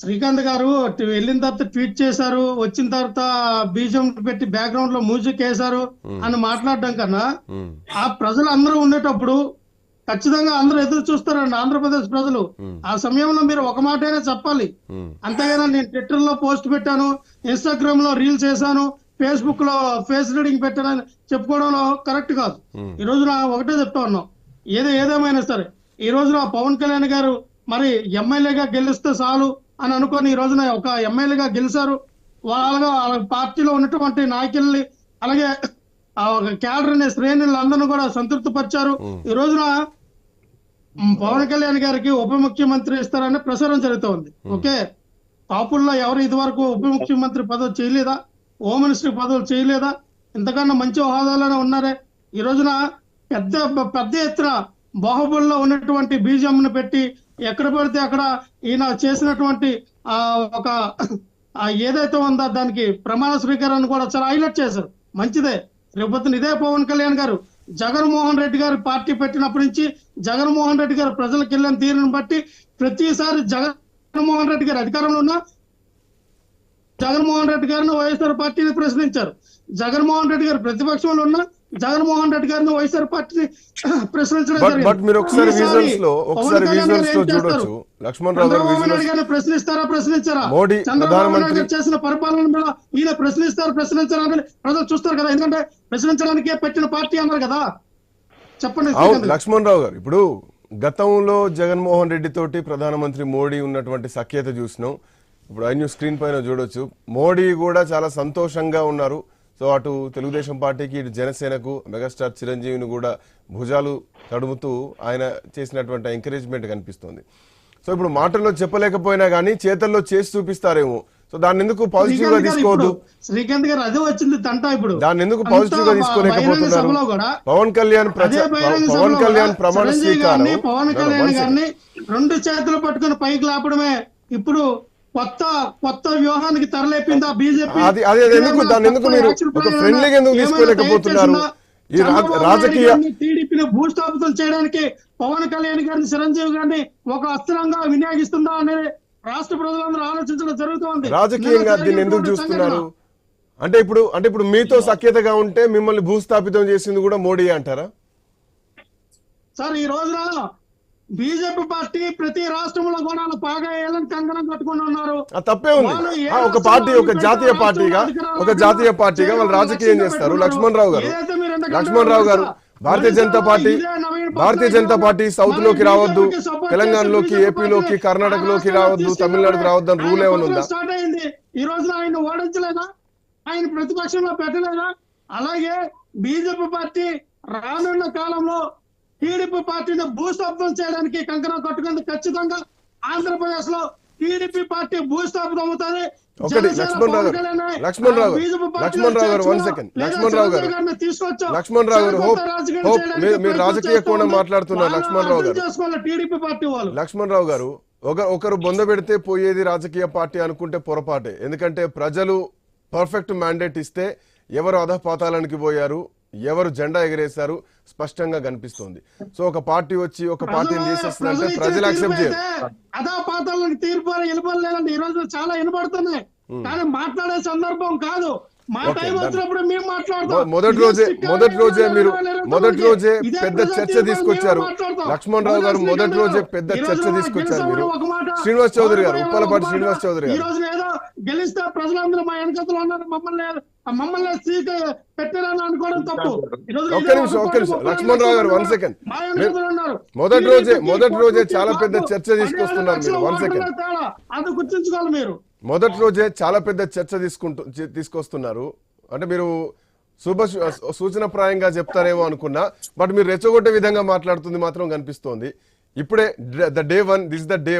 శ్రీకాంత్ గారు వెళ్ళిన తర్వాత ట్వీట్ చేశారు వచ్చిన తర్వాత బీజం పెట్టి బ్యాక్గ్రౌండ్లో మ్యూజిక్ వేశారు అని మాట్లాడడం కన్నా ఆ ప్రజలు అందరూ ఉండేటప్పుడు ఖచ్చితంగా అందరూ ఎదురు చూస్తారండి ఆంధ్రప్రదేశ్ ప్రజలు. ఆ సమయంలో మీరు ఒక మాటైనా చెప్పాలి. అంతేగాని నేను ట్విట్టర్లో పోస్ట్ పెట్టాను ఇన్స్టాగ్రామ్లో రీల్స్ చేశాను ఫేస్బుక్లో ఫేస్ రీడింగ్ పెట్టానని చెప్పుకోవడంలో కరెక్ట్ కాదు. ఈ రోజున ఒకటే చెప్తా ఉన్నాం. ఏదో ఏదేమైనా సరే ఈ రోజున పవన్ కళ్యాణ్ గారు మరి ఎమ్మెల్యేగా గెలిస్తే చాలు అని అనుకొని ఈ రోజున ఒక ఎమ్మెల్యేగా గెలిచారు. వాళ్ళగా వాళ్ళ పార్టీలో ఉన్నటువంటి నాయకుల్ని అలాగే ఆ ఒక క్యాడర్ అనే శ్రేణులందరినీ కూడా సంతృప్తి పరిచారు ఈ రోజున పవన్ కళ్యాణ్ గారికి ఉప ముఖ్యమంత్రి ఇస్తారని ప్రచారం జరుగుతోంది. ఓకే? కాపుల్లో ఎవరు ఇదివరకు ఉప ముఖ్యమంత్రి పదవి చేయలేదా? హోమ్ మినిస్టర్ పదవులు చేయలేదా? ఇంతకన్నా మంచి హోదాలోనే ఉన్నారే. ఈ రోజున పెద్ద పెద్ద ఎత్తున బాహుబలిలో ఉన్నటువంటి బీజంను పెట్టి ఎక్కడ పడితే అక్కడ ఈయన చేసినటువంటి ఆ ఒక ఏదైతే ఉందో దానికి ప్రమాణ స్వీకారాన్ని కూడా చాలా హైలైట్ చేశారు. మంచిదే. రేపొద్దున ఇదే పవన్ కళ్యాణ్ గారు జగన్మోహన్ రెడ్డి గారు పార్టీ పెట్టినప్పటి నుంచి జగన్మోహన్ రెడ్డి గారు ప్రజలకు వెళ్ళిన తీరును బట్టి ప్రతిసారి జగన్మోహన్ రెడ్డి గారు అధికారంలో ఉన్న జగన్మోహన్ రెడ్డి గారిని వైఎస్ఆర్ పార్టీని ప్రశ్నించారు. జగన్మోహన్ రెడ్డి గారు ప్రతిపక్షంలో ఉన్న జగన్మోహన్ రెడ్డి గారిని వైఎస్ఆర్ పార్టీని ప్రశ్నించడం బట్ మీరు ఒకసారి విజువల్స్లో విజువల్స్లో? చూడొచ్చు. లక్ష్మణ్ రావు చంద్రబాబు నాయుడు గారిని ప్రశ్నిస్తారా ప్రశ్నించారా? మోడీ చంద్రబాబు నాయుడు గారు చేసిన పరిపాలన మీద ఈయన ప్రశ్నిస్తారు ప్రశ్నించారా అని ప్రజలు చూస్తారు కదా. ఎందుకంటే ప్రశ్నించడానికే పెట్టిన పార్టీ అన్నారు కదా. చెప్పండి. లక్ష్మణ్ రావు గారు. ఇప్పుడు గతంలో జగన్మోహన్ రెడ్డి తోటి ప్రధానమంత్రి మోడీ ఉన్నటువంటి సఖ్యత చూసినాం. ఇప్పుడు ఐ న్యూస్ స్క్రీన్ పైన చూడొచ్చు. మోడీ కూడా చాలా సంతోషంగా ఉన్నారు. సో అటు తెలుగుదేశం పార్టీకి ఇటు జనసేనకు మెగాస్టార్ చిరంజీవిని కూడా భుజాలు తడుముతూ ఆయన చేసినటువంటి ఎంకరేజ్మెంట్ కనిపిస్తోంది. సో ఇప్పుడు మాటల్లో చెప్పలేకపోయినా కానీ చేతల్లో చేసి చూపిస్తారేమో. సో దాన్ని ఎందుకు పాజిటివ్గా తీసుకోవద్దు? శ్రీకాంత్ గారు అదే వచ్చింది తంట ఇప్పుడు. దాన్ని ఎందుకు పాజిటివ్గా తీసుకోలేకపోతున్నారు? పవన్ కళ్యాణ్ పవన్ కళ్యాణ్ ప్రమాణ స్వీకారం. పవన్ కళ్యాణ్. గారిని రెండు చేతులు పట్టుకుని పైకి లేపడమే ఇప్పుడు కొత్త కొత్త వ్యూహానికి తెరలేపిందా బీజేపీ? అది అది ఎందుకు? దాన్ని ఎందుకు మీరు ఒక ఫ్రెండ్లీగా ఎందుకు తీసుకోలేకపోతున్నారు? ఈ రాజకీయ టీడీపీని భూస్థాపితం చేయడానికి పవన్ కళ్యాణ్ గారిని చిరంజీవి గారిని ఒక అస్త్రంగా వినియోగిస్తుందా అనేది రాష్ట్ర ప్రజలందరూ ఆలోచించడం జరుగుతోంది. రాజకీయంగా దీన్ని ఎందుకు చూస్తున్నారు. అంటే ఇప్పుడు అంటే ఇప్పుడు మీతో సఖ్యతగా ఉంటే మిమ్మల్ని భూస్థాపితం చేసింది కూడా మోడీ అంటారా? సార్ ఈ రోజున బీజేపీ పార్టీ ప్రతి రాష్ట్రంలో కూడా బాగా ఏళ్ళని కంకణం కట్టుకుని ఉన్నారు. తప్పే ఉంది. ఒక పార్టీ ఒక జాతీయ పార్టీగా ఒక జాతీయ. పార్టీగా వాళ్ళు రాజకీయం చేస్తారు. లక్ష్మణ్ రావు గారు లక్ష్మణ్ రావు గారు భారతీయ జనతా పార్టీ భారతీయ జనతా పార్టీ సౌత్లోకి రావద్దు తెలంగాణలోకి ఏపీలోకి కర్ణాటకలోకి రావద్దు తమిళనాడుకి రావద్దు అని రూల్ ఏమైనా ఉందా? ఈ రోజున ఆయన ఓడించలేదా? ఆయన ప్రతిపక్షంలో పెట్టలేదా? అలాగే బీజేపీ పార్టీ రానున్న కాలంలో టీడీపీ పార్టీని భూస్థాపితం చేయడానికి కంకణం కట్టుకుంది ఖచ్చితంగా. ఆంధ్రప్రదేశ్లో టీడీపీ పార్టీ భూస్థాపితం అవుతుంది. లక్ష్మణ్ రావు గారు పవన్ కళ్యాణ్ లక్ష్మణ్ రావు గారు బీజేపీ పార్టీలో లక్ష్మణ్ రావు గారు వన్ చేర్చుకున్నా, సెకండ్ లేదా లక్ష్మణ్ రావు గారు చిరంజీవి గారిని తీసుకొచ్చో, లక్ష్మణ్ రావు గారు హోప్ సరికొత్త రాజకీయం హోప్ చేయడానికి మీరు రాజకీయ కోణం ఉంది. మాట్లాడుతున్నారు వాళ్ళు లక్ష్మణ్ రావు అర్థం గారు. చేసుకోవాలి టీడీపీ పార్టీ వాళ్ళు. లక్ష్మణ్ రావు గారు ఒక ఒకరు బొంద పెడితే పోయేది రాజకీయ పార్టీ అనుకుంటే పొరపాటే. ఎందుకంటే ప్రజలు పర్ఫెక్ట్ మ్యాండేట్ ఇస్తే ఎవరు అధపాతాలనికి పోయారు? ఎవరు జెండా ఎగరేశారు స్పష్టంగా కనిపిస్తోంది. సో ఒక పార్టీ వచ్చి ఒక పార్టీని తీసేస్తుందంటే ప్రజలు యాక్సెప్ట్ చేయరు. అదా తీర్పు వెళ్ళిపోలేదండి లేదండి ఈ రోజు చాలా వినపడుతున్నాయి. కానీ మాట్లాడే సందర్భం కాదు. మొదటి రోజే మొదటి రోజే మీరు మొదటి. రోజే పెద్ద చర్చ తీసుకొచ్చారు. లక్ష్మణ్ రావు గారు మొదటి రోజే పెద్ద చర్చ తీసుకొచ్చారు మీరు. శ్రీనివాస్ చౌదరి గారు ఉప్పలపాటి శ్రీనివాస్. చౌదరి గారు. గెలిస్తే ప్రజలందరూ మా వెనకతలు ఉన్నారు మమ్మల్ని మమ్మల్ని సీట్ పెట్టారని అనుకోవడం తప్పు. ఒక్క నిమిషం, ఒక ఒక్క నిమిషం. లక్ష్మణ్ రావు గారు, వెనకతలు ఉన్నారు. మొదటి రోజే మొదటి రోజే చాలా పెద్ద చర్చ తీసుకొస్తున్నారు మీరు. One second. అది గుర్తుంచుకోవాలి మీరు. మొదటి రోజే చాలా పెద్ద చర్చ తీసుకుంటూ తీసుకొస్తున్నారు. అంటే మీరు శుభ సూచనప్రాయంగా చెప్తారేమో అనుకున్నా బట్ మీరు రెచ్చగొట్టే విధంగా మాట్లాడుతుంది మాత్రం కనిపిస్తోంది. ఇప్పుడే the day one this the day